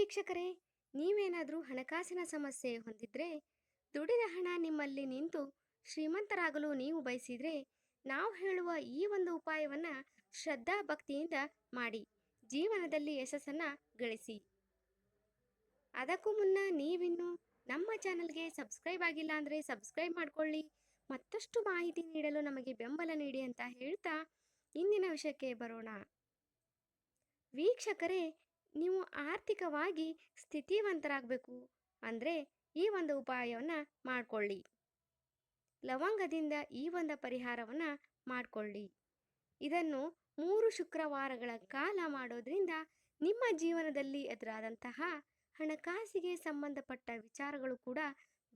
ವೀಕ್ಷಕರೇ, ನೀವೇನಾದರೂ ಹಣಕಾಸಿನ ಸಮಸ್ಯೆ ಹೊಂದಿದ್ರೆ ದುಡಿದ ಹಣ ನಿಮ್ಮಲ್ಲಿ ನಿಂತು ಶ್ರೀಮಂತರಾಗಲು ನೀವು ಬಯಸಿದ್ರೆ ನಾವು ಹೇಳುವ ಈ ಒಂದು ಉಪಾಯವನ್ನು ಶ್ರದ್ಧಾ ಭಕ್ತಿಯಿಂದ ಮಾಡಿ, ಜೀವನದಲ್ಲಿ ಯಶಸ್ಸನ್ನು ಗಳಿಸಿ. ಅದಕ್ಕೂ ಮುನ್ನ ನೀವಿನ್ನು ನಮ್ಮ ಚಾನಲ್ಗೆ ಸಬ್ಸ್ಕ್ರೈಬ್ ಆಗಿಲ್ಲ ಅಂದರೆ ಸಬ್ಸ್ಕ್ರೈಬ್ ಮಾಡಿಕೊಳ್ಳಿ. ಮತ್ತಷ್ಟು ಮಾಹಿತಿ ನೀಡಲು ನಮಗೆ ಬೆಂಬಲ ನೀಡಿ ಅಂತ ಹೇಳ್ತಾ ಇಂದಿನ ವಿಷಯಕ್ಕೆ ಬರೋಣ. ವೀಕ್ಷಕರೇ ನೀವು ಆರ್ಥಿಕವಾಗಿ ಸ್ಥಿತಿವಂತರಾಗಬೇಕು. ಅಂದರೆ ಈ ಒಂದು ಉಪಾಯವನ್ನು ಮಾಡಿಕೊಳ್ಳಿ. ಲವಂಗದಿಂದ ಈ ಒಂದು ಪರಿಹಾರವನ್ನು ಮಾಡಿಕೊಳ್ಳಿ. ಇದನ್ನು ಮೂರು ಶುಕ್ರವಾರಗಳ ಕಾಲ ಮಾಡೋದ್ರಿಂದ ನಿಮ್ಮ ಜೀವನದಲ್ಲಿ ಎದುರಾದಂತಹ ಹಣಕಾಸಿಗೆ ಸಂಬಂಧಪಟ್ಟ ವಿಚಾರಗಳು ಕೂಡ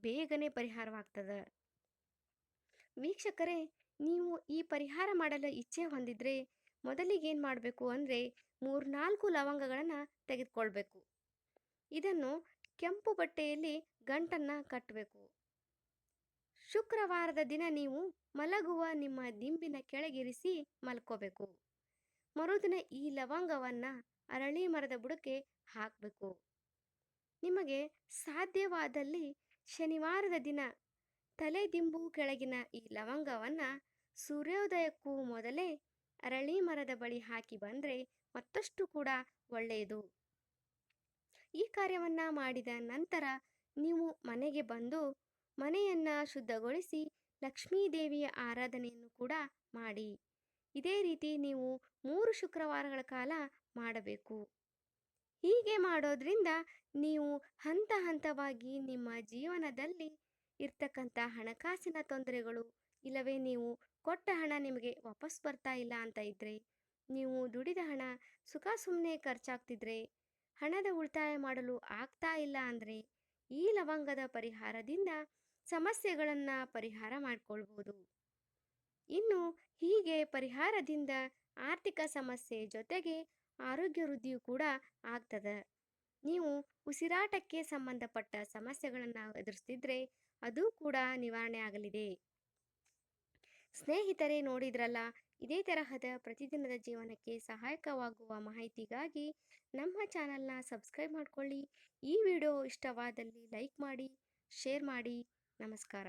ಬೇಗನೆ ಪರಿಹಾರವಾಗ್ತದೆ. ವೀಕ್ಷಕರೇ, ನೀವು ಈ ಪರಿಹಾರ ಮಾಡಲು ಇಚ್ಛೆ ಹೊಂದಿದ್ರೆ ಮೊದಲಿಗೆ ಏನು ಮಾಡಬೇಕು ಅಂದರೆ ಮೂರ್ನಾಲ್ಕು ಲವಂಗಗಳನ್ನು ತೆಗೆದುಕೊಳ್ಬೇಕು. ಇದನ್ನು ಕೆಂಪು ಬಟ್ಟೆಯಲ್ಲಿ ಗಂಟನ್ನು ಕಟ್ಟಬೇಕು ಶುಕ್ರವಾರದ ದಿನ ನೀವು ಮಲಗುವ ನಿಮ್ಮ ದಿಂಬಿನ ಕೆಳಗಿರಿಸಿ ಮಲ್ಕೋಬೇಕು. ಮರುದಿನ ಈ ಲವಂಗವನ್ನು ಅರಳಿ ಮರದ ಬುಡಕ್ಕೆ ಹಾಕಬೇಕು. ನಿಮಗೆ ಸಾಧ್ಯವಾದಲ್ಲಿ ಶನಿವಾರದ ದಿನ ತಲೆ ದಿಂಬು ಕೆಳಗಿನ ಈ ಲವಂಗವನ್ನು ಸೂರ್ಯೋದಯಕ್ಕೂ ಮೊದಲೇ ಅರಳಿ ಮರದ ಬಳಿ ಹಾಕಿ ಬಂದರೆ ಮತ್ತಷ್ಟು ಕೂಡ ಒಳ್ಳೆಯದು. ಈ ಕಾರ್ಯವನ್ನು ಮಾಡಿದ ನಂತರ ನೀವು ಮನೆಗೆ ಬಂದು ಮನೆಯನ್ನು ಶುದ್ಧಗೊಳಿಸಿ ಲಕ್ಷ್ಮೀದೇವಿಯ ಆರಾಧನೆಯನ್ನು ಕೂಡ ಮಾಡಿ. ಇದೇ ರೀತಿ ನೀವು ಮೂರು ಶುಕ್ರವಾರಗಳ ಕಾಲ ಮಾಡಬೇಕು. ಹೀಗೆ ಮಾಡೋದ್ರಿಂದ ನೀವು ಹಂತ ಹಂತವಾಗಿ ನಿಮ್ಮ ಜೀವನದಲ್ಲಿ ಇರ್ತಕ್ಕಂಥ ಹಣಕಾಸಿನ ತೊಂದರೆಗಳು ಇಲ್ಲವೇ ನೀವು ಕೊಟ್ಟ ಹಣ ನಿಮಗೆ ವಾಪಸ್ ಬರ್ತಾ ಇಲ್ಲ ಅಂತ ಇದ್ದರೆ ನೀವು ದುಡಿದ ಹಣ ಸುಖ ಸುಮ್ಮನೆ ಖರ್ಚಾಗ್ತಿದ್ರೆ? ಹಣದ ಉಳಿತಾಯ ಮಾಡಲು ಆಗ್ತಾ ಇಲ್ಲ ಅಂದರೆ ಈ ಲವಂಗದ ಪರಿಹಾರದಿಂದ ಸಮಸ್ಯೆಗಳನ್ನು ಪರಿಹಾರ ಮಾಡಿಕೊಳ್ಬೋದು. ಇನ್ನು ಹೀಗೆ ಪರಿಹಾರದಿಂದ ಆರ್ಥಿಕ ಸಮಸ್ಯೆ ಜೊತೆಗೆ ಆರೋಗ್ಯ ವೃದ್ಧಿಯೂ ಕೂಡ ಆಗ್ತದೆ. ನೀವು ಉಸಿರಾಟಕ್ಕೆ ಸಂಬಂಧಪಟ್ಟ ಸಮಸ್ಯೆಗಳನ್ನು ಎದುರಿಸ್ತಿದ್ರೆ ಅದು ಕೂಡ ನಿವಾರಣೆ ಆಗಲಿದೆ. ಸ್ನೇಹಿತರೆ ನೋಡಿದ್ರಲ್ಲ, ಇದೇ ತರಹದ ಪ್ರತಿದಿನದ ಜೀವನಕ್ಕೆ ಸಹಾಯಕವಾಗುವ ಮಾಹಿತಿಗಾಗಿ ನಮ್ಮ ಚಾನಲ್ನ ಸಬ್ಸ್ಕ್ರೈಬ್ ಮಾಡಿಕೊಳ್ಳಿ. ಈ ವಿಡಿಯೋ ಇಷ್ಟವಾದಲ್ಲಿ ಲೈಕ್ ಮಾಡಿ, ಶೇರ್ ಮಾಡಿ. ನಮಸ್ಕಾರ.